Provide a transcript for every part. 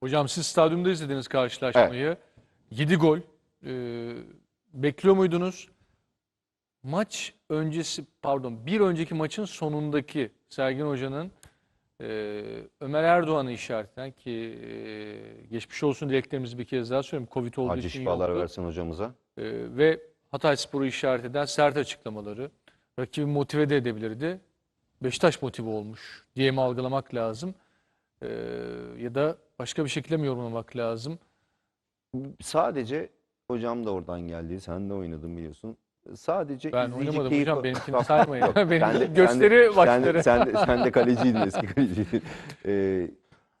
Hocam siz stadyumda izlediniz karşılaşmayı. 7 gol. Ee, bekliyor muydunuz? Maç öncesi, pardon bir önceki maçın sonundaki Sergen Hoca'nın e, Ömer Erdoğan'ı işaretlenen ki e, geçmiş olsun dileklerimizi bir kez daha söyleyeyim. Covid olduğu Acı için şifalar yoktu. versin hocamıza. Ee, ve Hatay Spor'u işaret eden sert açıklamaları rakibi motive de edebilirdi. Beşiktaş motive olmuş diye mi algılamak lazım? Ee, ya da başka bir şekilde mi yorumlamak lazım? Sadece hocam da oradan geldi. Sen de oynadın biliyorsun. Sadece Ben izleyici oynamadım keyif- hocam benimkini saymayın. yok. Benim Sen de- gösteri sen de. Sen de, sen de kaleciydin eski kaleciydin. Ee,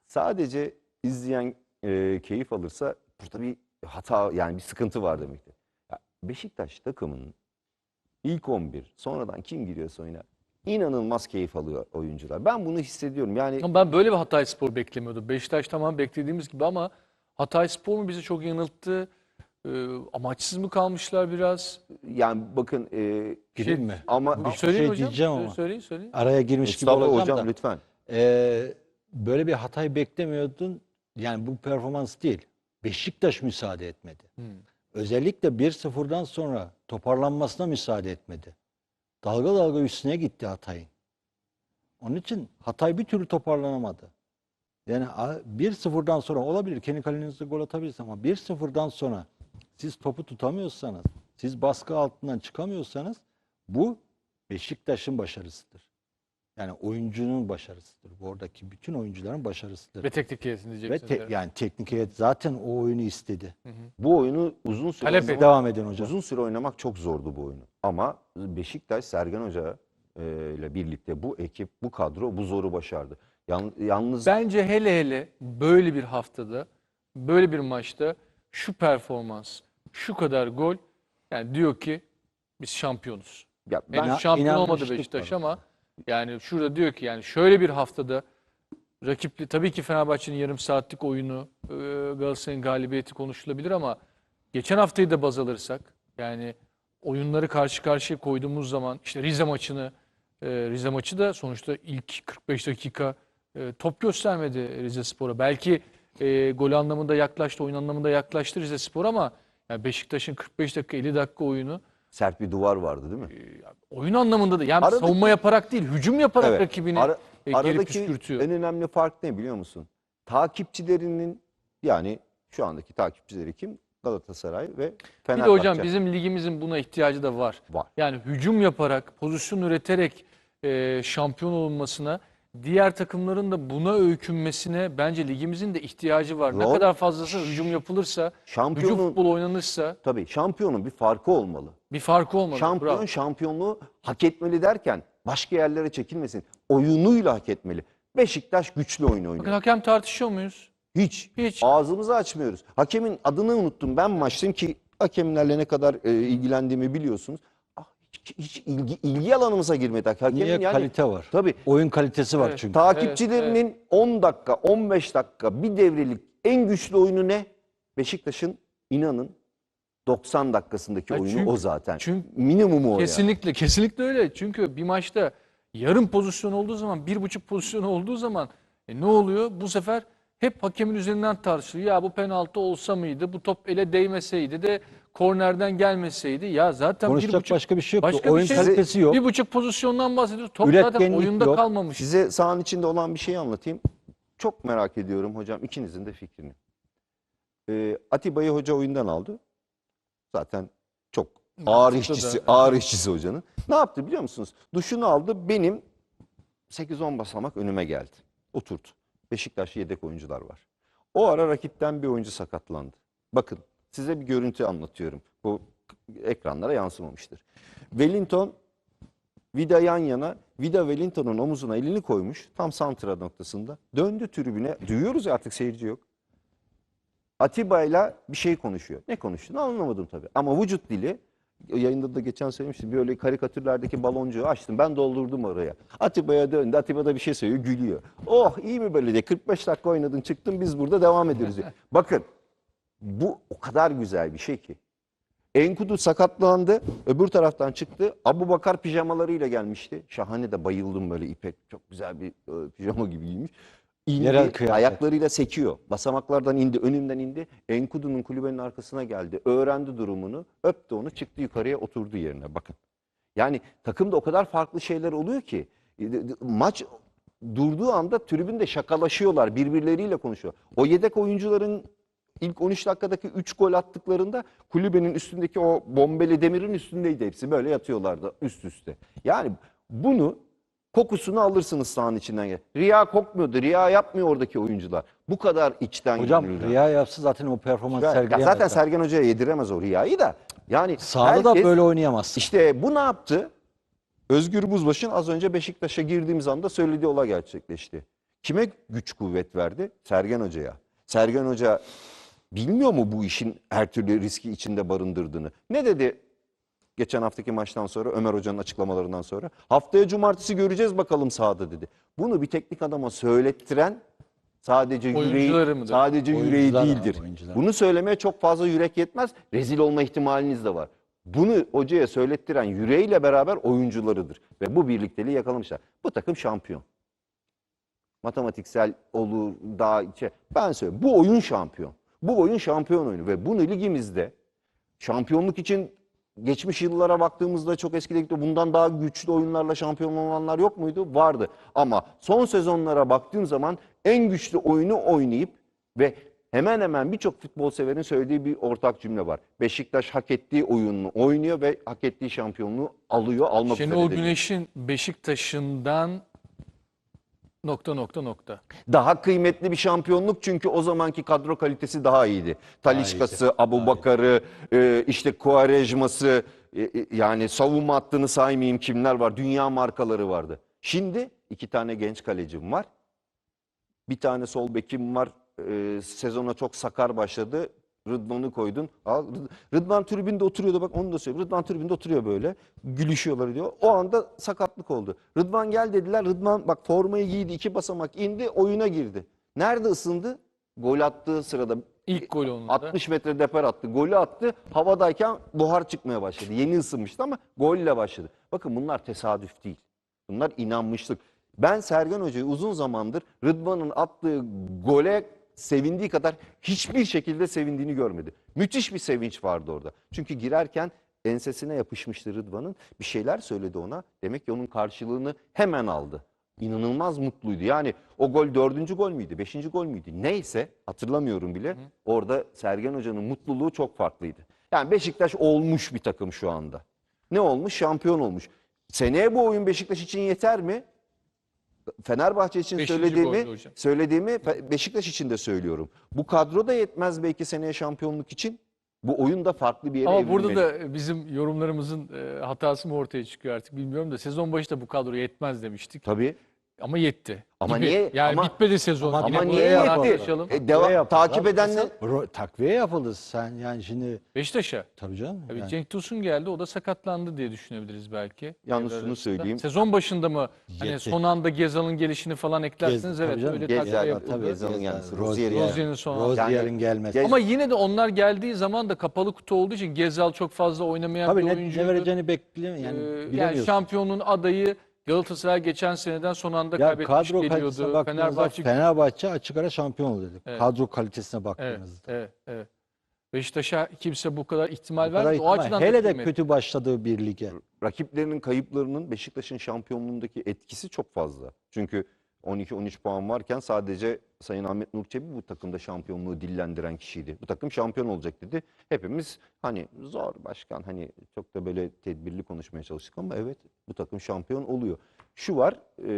sadece izleyen e, keyif alırsa burada bir hata yani bir sıkıntı var demektir. Ya Beşiktaş takımının ilk 11 sonradan kim giriyorsa oynar inanılmaz keyif alıyor oyuncular. Ben bunu hissediyorum. Yani Ama ben böyle bir Hatay Spor beklemiyordum. Beşiktaş tamam beklediğimiz gibi ama Hatay Spor mu bizi çok yanılttı? Ee, amaçsız mı kalmışlar biraz? yani bakın e, Gireyim mi? ama Bir şey hocam. diyeceğim ama. Söyleyin söyleyin. Araya girmiş gibi Mustafa olacağım hocam da. lütfen. Ee, böyle bir hatayı beklemiyordun. Yani bu performans değil. Beşiktaş müsaade etmedi. Hmm. Özellikle 1-0'dan sonra toparlanmasına müsaade etmedi. Dalga dalga üstüne gitti Hatay'ın. Onun için Hatay bir türlü toparlanamadı. Yani a- 1-0'dan sonra olabilir. Kendi kalenizde gol atabilirsiniz ama 1-0'dan sonra siz topu tutamıyorsanız, siz baskı altından çıkamıyorsanız bu Beşiktaş'ın başarısıdır. Yani oyuncunun başarısıdır. Bu oradaki bütün oyuncuların başarısıdır. Ve teknik heyetin Ve diyeceksiniz. te- herhalde. yani teknik heyet zaten o oyunu istedi. Bu oyunu uzun süre Talep. Devam edin hocam. Uzun süre oynamak çok zordu bu oyunu. Ama Beşiktaş Sergen Hoca e, ile birlikte bu ekip, bu kadro bu zoru başardı. Yan- yalnız Bence hele hele böyle bir haftada, böyle bir maçta şu performans, şu kadar gol yani diyor ki biz şampiyonuz. ya ben Henüz şampiyon olmadı Beşiktaş var. ama yani şurada diyor ki yani şöyle bir haftada rakipli tabii ki Fenerbahçe'nin yarım saatlik oyunu, e, Galatasaray'ın galibiyeti konuşulabilir ama geçen haftayı da baz alırsak yani oyunları karşı karşıya koyduğumuz zaman işte Rize maçını e, Rize maçı da sonuçta ilk 45 dakika e, top göstermedi Rize Spor'a. Belki e, gol anlamında yaklaştı, oyun anlamında yaklaştı Rize Spor ama yani Beşiktaş'ın 45 dakika 50 dakika oyunu sert bir duvar vardı değil mi? oyun anlamında da yani Aradaki- savunma yaparak değil, hücum yaparak Evet. rakibini Ara- e, geri püskürtüyor. en önemli fark ne biliyor musun? Takipçilerinin yani şu andaki takipçileri kim? Galatasaray ve Bir de Fenerbahçe. hocam bizim ligimizin buna ihtiyacı da var. var. Yani hücum yaparak, pozisyon üreterek e, şampiyon olunmasına, diğer takımların da buna öykünmesine bence ligimizin de ihtiyacı var. Ne Rol- kadar fazlası hücum yapılırsa, hücum futbol oynanırsa tabii şampiyonun bir farkı olmalı. bir farkı olmalı. Şampiyon Bravo. şampiyonluğu hak etmeli derken başka yerlere çekilmesin. Oyunuyla hak etmeli. Beşiktaş güçlü oyun oynuyor. Bakın hakem tartışıyor muyuz? Hiç. Hiç. Ağzımızı açmıyoruz. Hakemin adını unuttum. Ben maçtayım ki hakemlerle ne kadar e, ilgilendiğimi biliyorsunuz. Ah, hiç, hiç ilgi, ilgi alanımıza girmedi. Hakemin Niye yani kalite var? tabii Oyun kalitesi var Evet. çünkü. takipçilerinin 10 dakika, 15 dakika bir devrelik en güçlü oyunu ne? Beşiktaş'ın inanın 90 dakikasındaki Ya oyunu çünkü- o zaten. çünkü Minimumu o yani. Kesinlikle, kesinlikle öyle. Çünkü bir maçta yarım pozisyon olduğu zaman, bir buçuk pozisyon olduğu zaman e, ne oluyor? Bu sefer hep hakemin üzerinden tartışılıyor. Ya bu penaltı olsa mıydı? Bu top ele değmeseydi de kornerden gelmeseydi. Ya zaten bir Konuşacak buçuk, başka bir şey yok. başka bir Oyun şey- kalitesi yok. bir buçuk pozisyondan bahsediyoruz. Top zaten oyunda yok. kalmamış. Size sahanın içinde olan bir şey anlatayım. Çok merak ediyorum hocam ikinizin de fikrini. Ee, Atiba'yı hoca oyundan aldı. Zaten çok ağır işçisi, da. ağır işçisi hocanın. Ne yaptı biliyor musunuz? Duşunu aldı. Benim 8-10 basamak önüme geldi. Oturdu. Beşiktaş yedek oyuncular var. O ara rakipten bir oyuncu sakatlandı. Bakın size bir görüntü anlatıyorum. Bu ekranlara yansımamıştır. Wellington Vida yan yana. Vida Wellington'un omuzuna elini koymuş. Tam santra noktasında. Döndü tribüne. Duyuyoruz ya artık seyirci yok. Atiba'yla bir şey konuşuyor. Ne konuştuğunu anlamadım tabii. Ama vücut dili yayında da geçen söylemiştim. Böyle karikatürlerdeki baloncuğu açtım. Ben doldurdum oraya. Atiba'ya döndü. Atiba da bir şey söylüyor. Gülüyor. Oh iyi mi böyle diye. 45 dakika oynadın çıktın biz burada devam ediyoruz. diyor. Bakın bu o kadar güzel bir şey ki. Enkudu sakatlandı. Öbür taraftan çıktı. Abu Bakar pijamalarıyla gelmişti. Şahane de bayıldım böyle ipek. Çok güzel bir e, pijama gibi giymiş. İndi, Yerel kıyafet. ayaklarıyla sekiyor. Basamaklardan indi, önümden indi. Enkudu'nun kulübenin arkasına geldi. Öğrendi durumunu, öptü onu, çıktı yukarıya oturdu yerine. Bakın. Yani takımda o kadar farklı şeyler oluyor ki e, maç durduğu anda tribünde şakalaşıyorlar, birbirleriyle konuşuyor. O yedek oyuncuların ilk 13 dakikadaki 3 gol attıklarında kulübenin üstündeki o bombeli demirin üstündeydi hepsi. Böyle yatıyorlardı üst üste. Yani bunu kokusunu alırsınız sahanın içinden. Riya kokmuyordu. Riya yapmıyor oradaki oyuncular. Bu kadar içten Hocam gönülden. Riya yapsa zaten o performans Ya- ya sergileyemez. zaten Sergen Hoca'ya yediremez o Riya'yı da. Yani Sahada da böyle oynayamazsın. işte bu ne yaptı? Özgür Buzbaşı'nın az önce Beşiktaş'a girdiğimiz anda söylediği olay gerçekleşti. Kime güç kuvvet verdi? Sergen Hoca'ya. Sergen Hoca bilmiyor mu bu işin her türlü riski içinde barındırdığını? Ne dedi geçen haftaki maçtan sonra Ömer Hoca'nın açıklamalarından sonra? Haftaya cumartesi göreceğiz bakalım sahada dedi. Bunu bir teknik adama söylettiren sadece yüreği, mıdır? sadece yüreği abi, değildir. oyuncular. Bunu söylemeye çok fazla yürek yetmez. Rezil olma ihtimaliniz de var. Bunu hocaya söylettiren yüreğiyle beraber oyuncularıdır. Ve bu birlikteliği yakalamışlar. Bu takım şampiyon. Matematiksel olur daha içe. Ben söyleyeyim. Bu oyun şampiyon. Bu oyun şampiyon oyunu. Ve bunu ligimizde şampiyonluk için geçmiş yıllara baktığımızda çok eskide. Bundan daha güçlü oyunlarla şampiyon olanlar yok muydu? Vardı. Ama son sezonlara baktığım zaman en güçlü oyunu oynayıp ve hemen hemen birçok futbol severin söylediği bir ortak cümle var. Beşiktaş hak ettiği oyununu oynuyor ve hak ettiği şampiyonluğu alıyor, almak Şenol üzere. de. Güneş'in Beşiktaş'ından nokta nokta nokta. Daha kıymetli bir şampiyonluk çünkü o zamanki kadro kalitesi daha iyiydi. Talişkası, Abu Bakar'ı, e, işte Kuarejma'sı, e, e, yani savunma hattını saymayayım kimler var. Dünya markaları vardı. Şimdi iki tane genç kalecim var. Bir tane sol bekim var. E, sezona çok sakar başladı. Rıdvan'ı koydun. Al, Rıd- Rıdvan tribünde oturuyordu bak onu da söyleyeyim. Rıdvan tribünde oturuyor böyle. Gülüşüyorlar diyor. O anda sakatlık oldu. Rıdvan gel dediler. Rıdvan bak formayı giydi. iki basamak indi. Oyuna girdi. Nerede ısındı? Gol attığı sırada İlk gol onun da. 60 metre deper attı. Golü attı. Havadayken buhar çıkmaya başladı. Yeni ısınmıştı ama golle başladı. Bakın bunlar tesadüf değil. Bunlar inanmışlık. Ben Sergen Hoca'yı uzun zamandır Rıdvan'ın attığı gole sevindiği kadar hiçbir şekilde sevindiğini görmedi. Müthiş bir sevinç vardı orada. Çünkü girerken ensesine yapışmıştı Rıdvan'ın. Bir şeyler söyledi ona. Demek ki onun karşılığını hemen aldı. İnanılmaz mutluydu. Yani o gol dördüncü gol müydü, beşinci gol müydü? Neyse hatırlamıyorum bile. Orada Sergen Hoca'nın mutluluğu çok farklıydı. Yani Beşiktaş olmuş bir takım şu anda. Ne olmuş? Şampiyon olmuş. Seneye bu oyun Beşiktaş için yeter mi? Fenerbahçe için Beşinci söylediğimi, hocam. söylediğimi Fe- Beşiktaş için de söylüyorum. Bu kadro da yetmez belki seneye şampiyonluk için. Bu oyun da farklı bir yere Ama burada evrilmeli. da bizim yorumlarımızın e, hatası mı ortaya çıkıyor artık bilmiyorum da sezon başında bu kadro yetmez demiştik. Tabii. Ama yetti. Ama Gibi. niye- Yani ama- bitmedi sezon. ama Yine Ama niye buraya yetti? E, devam, takip edenler Ro- takviye yapıldı sen yani şimdi Beşiktaş'a. tabii canım. Tabii yani. Cenk Tosun geldi. O da sakatlandı diye düşünebiliriz belki. Yalnız Devre şunu arasında. söyleyeyim. Sezon başında mı hani Yetti. son anda Gezal'ın gelişini falan eklersiniz Gez- evet tabii canım. öyle Gez- takviye Gezal, yapıldı. tabii. Gezal'ın Gezal, gelmesi, Rozier- Rozier'in- Rozier'in son Rozier'in Yani- gelmesi. Gez- Ama yine de onlar geldiği zaman da kapalı kutu olduğu için Gezal çok fazla oynamayan Tabii bir ne, oyuncuydu. ne vereceğini bekleme yani Ee, yani bilemiyorsun. şampiyonun adayı Galatasaray geçen seneden son anda ya kaybetmiş kadro geliyordu. Fenerbahçe Fenerbahçe, açık ara şampiyon oldu dedik. Evet. Kadro kalitesine Evet, baktığınızda. evet, evet. Beşiktaş'a kimse bu kadar ihtimal vermedi. O açıdan da Hele de kıymetli. kötü başladığı bir lige. rakiplerinin kayıplarının Beşiktaş'ın şampiyonluğundaki etkisi çok fazla. Çünkü 12-13 puan varken sadece Sayın Ahmet Nur Çebi bu takımda şampiyonluğu dillendiren kişiydi. Bu takım şampiyon olacak dedi. Hepimiz hani zor başkan hani çok da böyle tedbirli konuşmaya çalıştık ama evet bu takım şampiyon oluyor. Şu var e,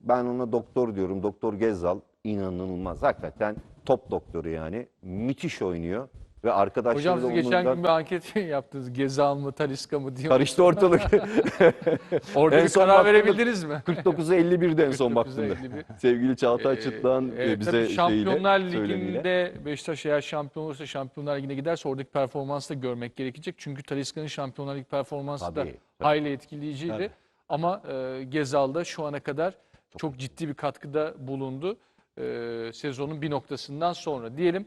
ben ona doktor diyorum doktor Gezzal inanılmaz hakikaten top doktoru yani müthiş oynuyor ve arkadaşları Hocam da siz geçen gün bir anket yaptınız. Gezal mı, Taliska mı diye. karıştı ortalık. Orada En bir son karar verebildiniz mi? 49'a 51'de en son 49'a baktığımda. 51. Sevgili Çağatay Ee, Çıtlık'ın evet, e, bize tabii Şampiyonlar şeyiyle, söylemiyle. Ligi'nde Beşiktaş eğer şampiyon olursa Şampiyonlar Ligi'ne giderse oradaki performansı da görmek gerekecek. Çünkü Taliska'nın Şampiyonlar Ligi performansı da Tabii, tabii. hayli etkileyiciydi. Tabii. Ama e, Gezal'da şu ana kadar çok ciddi bir katkıda bulundu. E, sezonun bir noktasından sonra diyelim.